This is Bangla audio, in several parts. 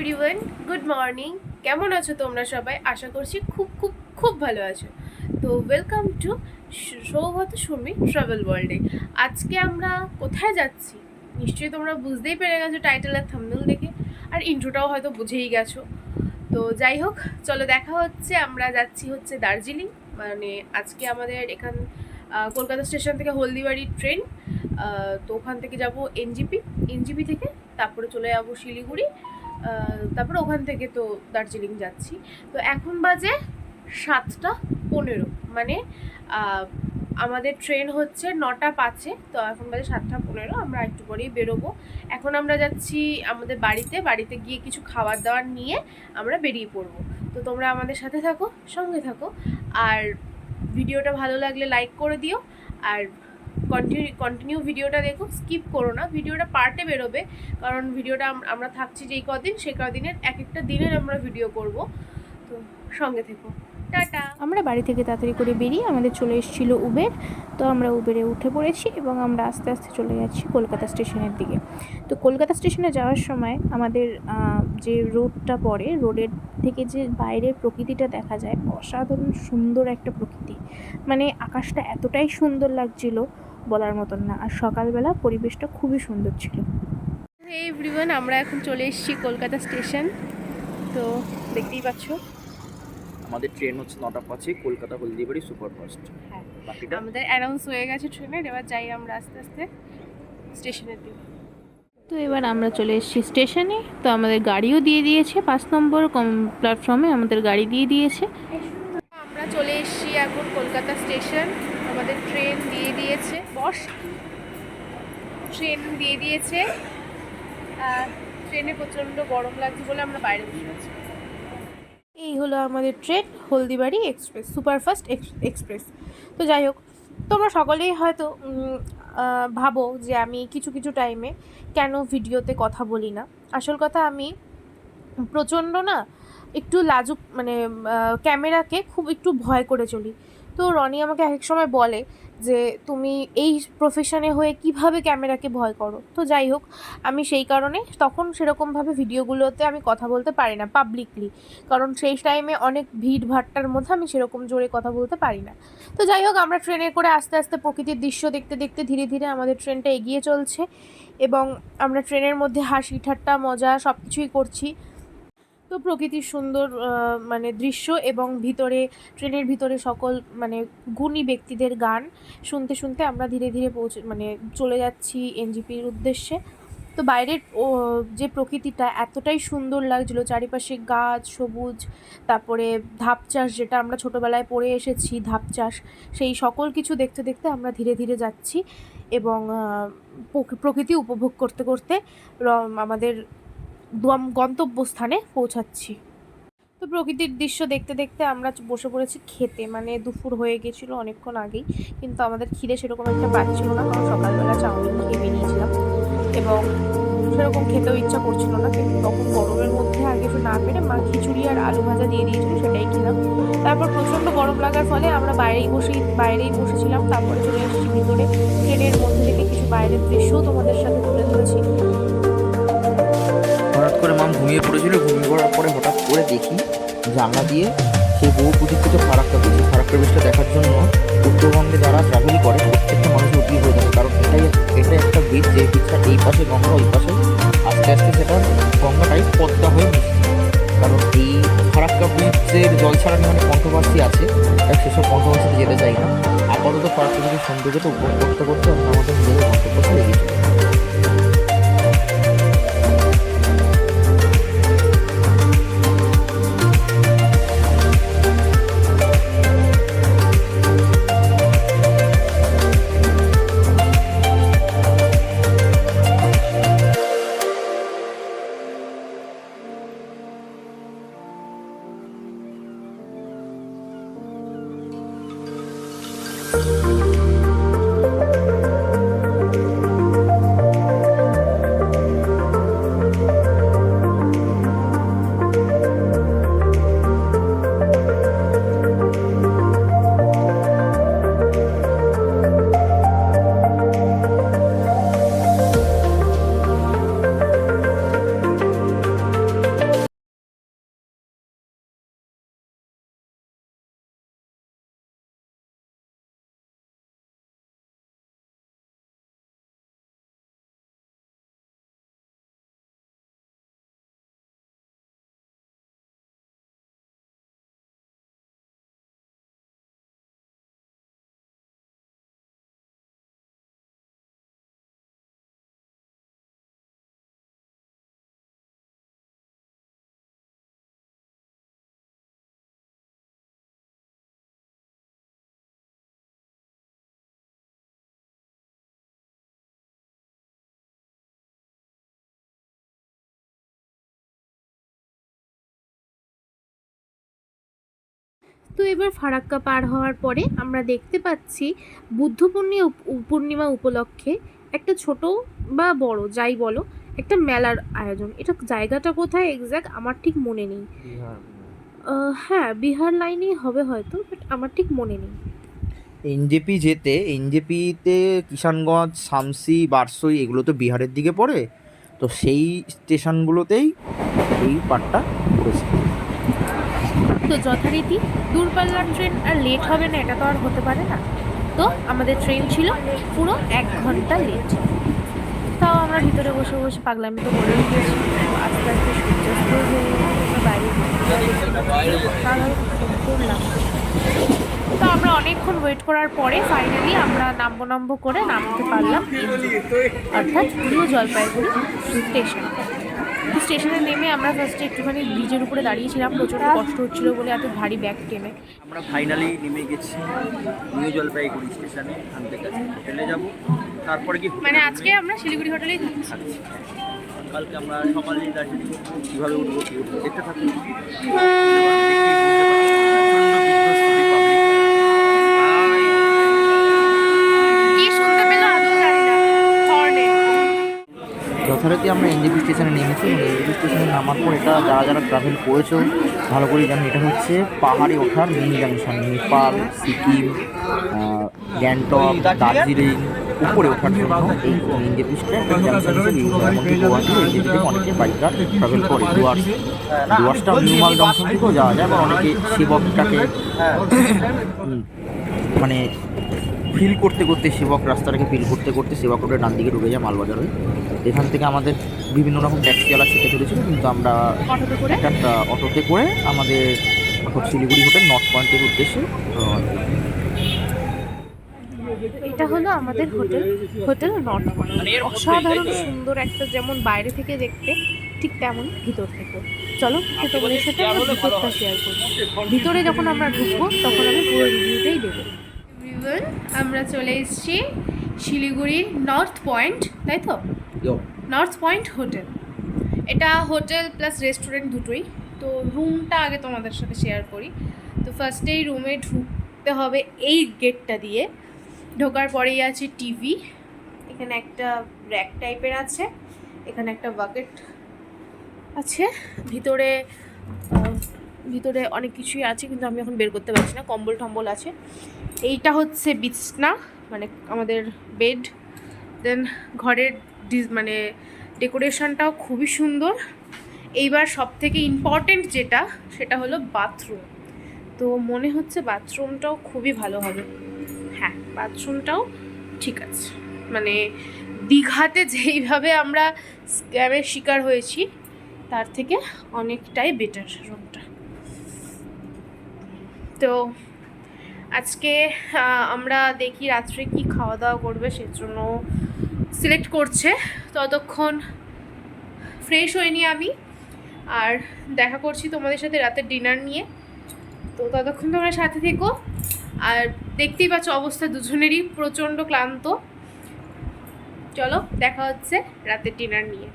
এভরিওয়ান গুড মর্নিং কেমন আছো তোমরা সবাই? আশা করছি খুব খুব খুব ভালো আছো। তো welcome to Sougata Sumi travel ওয়ার্ল্ডে আজকে আমরা কোথায় যাচ্ছি? নিশ্চয়ই তোমরা বুঝতেই পেরে গেছো টাইটেল আর থাম্বনেল দেখে। আর ইন্ট্রোটাও হয়তো বুঝেই গেছো। তো যাই হোক, চলো দেখা হচ্ছে। আমরা যাচ্ছি হচ্ছে দার্জিলিং। মানে আজকে আমাদের এখান কলকাতা স্টেশন থেকে হলদিবাড়ি ট্রেন তো ওখান থেকে যাব এনজিপি। এনজিপি থেকে তারপরে চলে যাব শিলিগুড়ি। তারপরে ওখান থেকে তো দার্জিলিং যাচ্ছি। তো এখন বাজে সাতটা পনেরো। মানে আমাদের ট্রেন হচ্ছে নটা পাঁচে, তো এখন বাজে সাতটা পনেরো, আমরা একটু পরেই বেরোবো। এখন আমরা যাচ্ছি আমাদের বাড়িতে বাড়িতে গিয়ে কিছু খাবার দাবার নিয়ে আমরা বেরিয়ে পড়ব। তো তোমরা আমাদের সাথে থাকো, সঙ্গে থাকো। আর ভিডিওটা ভালো লাগলে লাইক করে দিও। আর কন্টিনিউ কন্টিনিউ ভিডিওটা দেখো স্কিপ করো না ভিডিওটা পার্টে বেরোবে, কারণ ভিডিওটা আমরা থাকছি যেই কদিন, সেই কদিনের এক একটা দিনের আমরা ভিডিও করব। তো সঙ্গে থেকো। টাটা। আমরা বাড়ি থেকে তাড়াতাড়ি করে বেরিয়ে আমাদের চলে এসেছিল উবের। তো আমরা উবেরে উঠে পড়েছি এবং আমরা আস্তে আস্তে চলে যাচ্ছি কলকাতা স্টেশনের দিকে। তো কলকাতা স্টেশনে যাওয়ার সময় আমাদের যে রোডটা পড়ে রোডের থেকে যে বাইরের প্রকৃতিটা দেখা যায় অসাধারণ সুন্দর একটা প্রকৃতি। মানে আকাশটা এতটাই সুন্দর লাগছিল বলার মতন না। আর সকালবেলা পরিবেশটা খুবই সুন্দর ছিল। এভরিওয়ান আমরা এখন চলে এসেছি কলকাতা স্টেশন। তো দেখতেই পাচ্ছ আমাদের ট্রেন হচ্ছে নটা পাঁচে কলকাতা হলদিবাড়ি সুপারফাস্ট। হ্যাঁ বাকিটা? আমাদের অ্যানাউন্স হয়ে গেছে ট্রেনের এবার যাই আমরা আস্তে আস্তে স্টেশনের দিকে। তো এবার আমরা চলে এসেছি স্টেশনে তো আমাদের গাড়িও দিয়ে দিয়েছে পাঁচ নম্বর কম প্ল্যাটফর্মে আমাদের গাড়ি দিয়ে দিয়েছে। আমরা চলে এসেছি এখন কলকাতা স্টেশন আমাদের ট্রেন দিয়ে দিয়েছে। বস ট্রেন দিয়ে দিয়েছে। ট্রেনে প্রচণ্ড গরম লাগছে বলে আমরা বাইরে বসে আছি। এই হলো আমাদের train, Haldibari express, superfast express. তো যাই হোক, তোমরা সকলেই হয়তো ভাবো যে আমি কিছু কিছু টাইমে কেন ভিডিওতে কথা বলি না। আসল কথা আমি প্রচণ্ড না একটু লাজুক মানে ক্যামেরাকে খুব একটু ভয় করে চলি। তো রনি আমাকে এক এক সময় বলে যে তুমি এই প্রফেশনে হয়ে কীভাবে ক্যামেরাকে ভয় করো? তো যাই হোক, আমি সেই কারণে তখন সেরকমভাবে ভিডিওগুলোতে আমি কথা বলতে পারি না পাবলিকলি কারণ সেই টাইমে অনেক ভিড় ভাট্টার মধ্যে আমি সেরকম জোরে কথা বলতে পারি না। তো যাই হোক, আমরা ট্রেনে করে আস্তে আস্তে প্রকৃতির দৃশ্য দেখতে দেখতে ধীরে ধীরে আমাদের ট্রেনটা এগিয়ে চলছে এবং আমরা ট্রেনের মধ্যে হাসি ঠাট্টা মজা সব কিছুই করছি। তো প্রকৃতির সুন্দর মানে দৃশ্য এবং ভিতরে, ট্রেনের ভিতরে সকল মানে গুণী ব্যক্তিদের গান শুনতে শুনতে আমরা ধীরে ধীরে পৌঁছে মানে চলে যাচ্ছি এনজিপির উদ্দেশ্যে। তো বাইরের যে প্রকৃতিটা এতটাই সুন্দর লাগছিল, চারিপাশে গাছ, সবুজ, তারপরে ধাপ চাষ যেটা আমরা ছোটোবেলায় পড়ে এসেছি, ধাপ চাষ, সেই সকল কিছু দেখতে দেখতে আমরা ধীরে ধীরে যাচ্ছি এবং প্রকৃতি উপভোগ করতে করতে আমাদের গন্তব্যস্থানে পৌঁছাচ্ছি। তো প্রকৃতির দৃশ্য দেখতে দেখতে আমরা বসে পড়েছি খেতে। মানে দুপুর হয়ে গেছিল অনেকক্ষণ আগেই, কিন্তু আমাদের খিদে সেরকম একটা পাচ্ছিল না, কারণ সকালবেলা চাউমিন খেয়ে বেরিয়েছিলাম। এবং সেরকম খেতেও ইচ্ছা করছিল না, কিন্তু তখন গরমের মধ্যে আগে একটু না পেরে মা খিচুড়ি আর আলু ভাজা দিয়ে দিয়েছিল, সেটাই খেলাম। তারপর প্রচণ্ড গরম লাগার ফলে আমরা বাইরেই বসেই বাইরেই বসেছিলাম, তারপরে চলে এসেছি ভিতরে। ট্রেনের মধ্যে থেকে কিছু বাইরের দৃশ্যও তোমাদের সাথে তুলে ধরেছি। পড়েছিল, ঘুমিয়ে পড়ার পরে হঠাৎ করে দেখি জানলা দিয়ে সেই বহু প্রতীক্ষিত ফারাক্কা ব্রিজ ফারাক্কা ব্রিজটা দেখার জন্য উত্তরবঙ্গে যারা ট্রাভেল করে, প্রত্যেকটা মানুষ উদ্ভিদ হয়ে থাকে। কারণ এটাই, এটা একটা ব্রিজ যে ব্রিজটা এই পাশে গঙ্গা, ওই পাশে আস্তে আস্তে সেটা গঙ্গাটাই পদ্মা হয়ে কারণ এই ফারাক্কা ব্রিজের জল ছাড়ানো মানে কন্ট্রোভার্সি আছে, তাই সেসব কন্ট্রোভার্সিতে যেতে চাই না। আপাতত ফারাক্কা ব্রিজের সৌন্দর্যটা উপভোগ করতে করতে আমরা আমাদের নিজেদের গন্তব্যস্থলে এগিয়ে তো এবার ফারাক্কা পার হওয়ার পরে আমরা দেখতে পাচ্ছি বুদ্ধ পূর্ণিমা উপলক্ষে একটা ছোট বা বড় যাই বলো একটা মেলার আয়োজন। এটা জায়গাটা কোথায় এক্স্যাক্ট আমার ঠিক মনে নেই। হ্যাঁ বিহার লাইনেই হবে হয়তো বাট আমার ঠিক মনে নেই। এনজেপি যেতে এনজেপিতে কিষানগঞ্জ শামসি বারসই এগুলো তো বিহারের দিকে পড়ে। তো সেই স্টেশনগুলোতেই এই পার্টটা পড়েছে তো যথারীতি দূরপাল্লার ট্রেন আর লেট হবে না, এটা তো আর হতে পারে না। তো আমাদের ট্রেন ছিল পুরো এক ঘণ্টা লেট তাও আমরা ভিতরে বসে বসে পাগলামি তো করে গিয়েছি আস্তে আস্তে সূর্যাস্ত হয়ে বাইরে তো আমরা অনেকক্ষণ ওয়েট করার পরে ফাইনালি আমরা নামবো নামবো করে নামতে পারলাম। অর্থাৎ পুরো জলপাইগুড়ি স্টেশন স্টেশনে নেমে আমরা ফার্স্টে একটুখানি ব্রিজের উপরে দাঁড়িয়েছিলাম। প্রচণ্ড কষ্ট হচ্ছিল বলে এত ভারী ব্যাগ টেনে। আমরা ফাইনালি নেমে গেছি নিউ জলপাইগুড়ি স্টেশনে এখান থেকে হোটেলে যাব। তারপরে কি মানে আজকে আমরা শিলিগুড়ি হোটেলেই থাকছি। থাকছি কালকে আমরা সকালে দার্জিলিং কীভাবে উঠবো কী উঠবো দেখতে থাকুন কি শুনতে পেল আদৌ জানি না হর্নে যথারীতি আমরা এনজেপি স্টেশনে নেমেছি এবং এনজেপি স্টেশনে নামার পর এটা যারা যারা ট্রাভেল করেছ, ভালো করে জানেন এটা হচ্ছে পাহাড়ে ওঠার মেন জাংশন নেপাল, সিকিম গ্যাংটক, দার্জিলিং, উপরে ওঠার জন্য এই এনজেপি স্টেশন অনেকে বাইকরা ট্রাভেল করে। ডুয়ার্স ডুয়ার্সটা নিউমাল জংশন থেকেও যাওয়া যায়, আবার অনেকে শিবকটাকে মানে ফিল করতে করতে সেবক রাস্তাটাকে ফিল করতে করতে সেবক রোডের ডান দিকে ঢুকে যায়, মালবাজার হয়ে। এখান থেকে আমাদের বিভিন্ন রকম ট্যাক্সিওয়ালা শিখে চলেছিল কিন্তু আমরা অটোতে করে একটা অটোতে করে আমাদের শিলিগুড়ি হোটেল নর্থ পয়েন্টের উদ্দেশ্যে এটা হলো আমাদের হোটেল হোটেল নর্থ পয়েন্ট। অসাধারণ সুন্দর একটা যেমন বাইরে থেকে দেখতে ঠিক তেমন ভিতর থেকে। চলো তোমাদের সাথে আমরা ভিতরটা শেয়ার করি ভিতরে যখন আমরা ঢুকবো তখন আমি পুরো রিভিউটাই দেবো। আমরা চলে এসেছি শিলিগুড়ির নর্থ পয়েন্ট তাই তো? নর্থ পয়েন্ট হোটেল এটা হোটেল প্লাস রেস্টুরেন্ট দুটোই। তো রুমটা আগে তোমাদের সাথে শেয়ার করি। তো ফার্স্টেই রুমে ঢুকতে হবে এই গেটটা দিয়ে। ঢোকার পরেই আছে টিভি এখানে একটা র্যাক টাইপের আছে। এখানে একটা বাকেট আছে। ভিতরে ভিতরে অনেক কিছুই আছে, কিন্তু আমি এখন বের করতে পারছি না। কম্বল টম্বল আছে। এইটা হচ্ছে বিছনা মানে আমাদের বেড দেন ঘরের মানে ডেকোরেশনটাও খুবই সুন্দর। এইবার সব থেকে ইম্পর্টেন্ট যেটা, সেটা হলো বাথরুম তো মনে হচ্ছে বাথরুমটাও খুবই ভালো হবে। হ্যাঁ বাথরুমটাও ঠিক আছে। মানে দীঘাতে যেইভাবে আমরা স্ক্যামের শিকার হয়েছি, তার থেকে অনেকটাই বেটার রুমটা তো আজকে আমরা দেখি রাত্রে কি খাওয়া দাওয়া করবে, সেজন্য সিলেক্ট করছে। ততক্ষণ ফ্রেশ হইনি আমি। আর দেখা করছি তোমাদের সাথে রাতের ডিনার নিয়ে। তো ততক্ষণ তোমরা সাথে থেকো। আর দেখতেই পাচ্ছ অবস্থা দুজনেরই প্রচণ্ড ক্লান্ত। চলো, দেখা হচ্ছে রাতের ডিনার নিয়ে।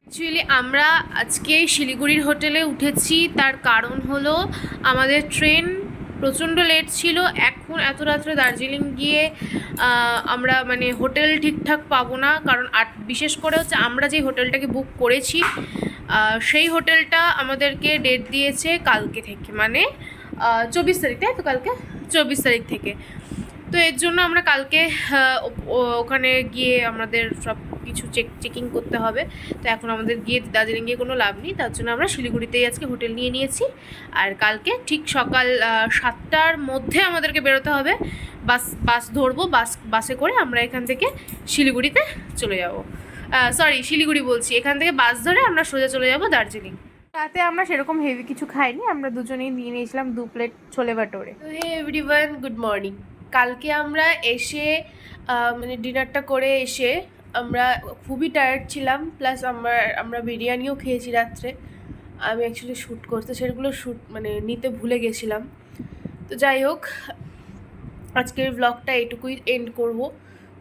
অ্যাকচুয়ালি আমরা আজকে শিলিগুড়ির হোটেলে উঠেছি। তার কারণ হলো আমাদের ট্রেন প্রচণ্ড লেট ছিল। এখন এত রাত্রে দার্জিলিং গিয়ে আমরা মানে হোটেল ঠিকঠাক পাবো না। কারণ আর বিশেষ করে হচ্ছে আমরা যে হোটেলটাকে বুক করেছি সেই হোটেলটা আমাদেরকে ডেট দিয়েছে কালকে থেকে। মানে চব্বিশ তারিখ, তাই তো কালকে? চব্বিশ তারিখ থেকে। তো এর জন্য আমরা কালকে ওখানে গিয়ে আমাদের সব কিছু চেক চেকিং করতে হবে। তো এখন আমাদের গিয়ে দার্জিলিং গিয়ে কোনো লাভ নেই তার জন্য আমরা শিলিগুড়িতেই আজকে হোটেল নিয়ে নিয়েছি। আর কালকে ঠিক সকাল সাতটার মধ্যে আমাদেরকে বেরোতে হবে। বাস বাস ধরবো বাস বাসে করে আমরা এখান থেকে শিলিগুড়িতে চলে যাব। সরি শিলিগুড়ি বলছি। এখান থেকে বাস ধরে আমরা সোজা চলে যাব দার্জিলিং। রাতে আমরা সেরকম হেভি কিছু খাইনি আমরা দুজনেই নিয়ে নিয়েছিলাম দু plate chole bhature. Hey everyone good morning কালকে আমরা এসে মানে ডিনারটা করে এসে আমরা খুবই টায়ার্ড ছিলাম প্লাস আমরা আমরা বিরিয়ানিও খেয়েছি রাত্রে। আমি অ্যাকচুয়ালি শ্যুট করতে, সেগুলো শ্যুট মানে নিতে ভুলে গেছিলাম। তো যাই হোক, আজকের ব্লগটা এটুকুই এন্ড করব।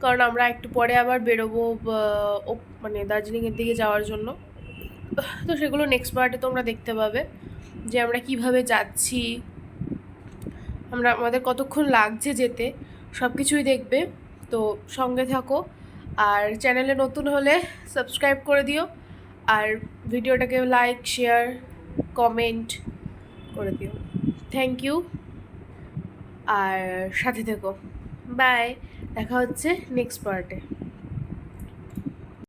কারণ আমরা একটু পরে আবার বেরোবো মানে দার্জিলিংয়ের দিকে যাওয়ার জন্য। তো সেগুলো নেক্সট পার্টে তোমরা দেখতে পাবে, যে আমরা কীভাবে যাচ্ছি। আমরা, আমাদের কতক্ষণ লাগছে যেতে সব কিছুই দেখবে। তো সঙ্গে থাকো। আর চ্যানেলে নতুন হলে সাবস্ক্রাইব করে দিও। আর ভিডিওটাকে লাইক শেয়ার কমেন্ট করে দিও। থ্যাংক ইউ আর সাথে থেকো। বাই দেখা হচ্ছে নেক্সট পার্টে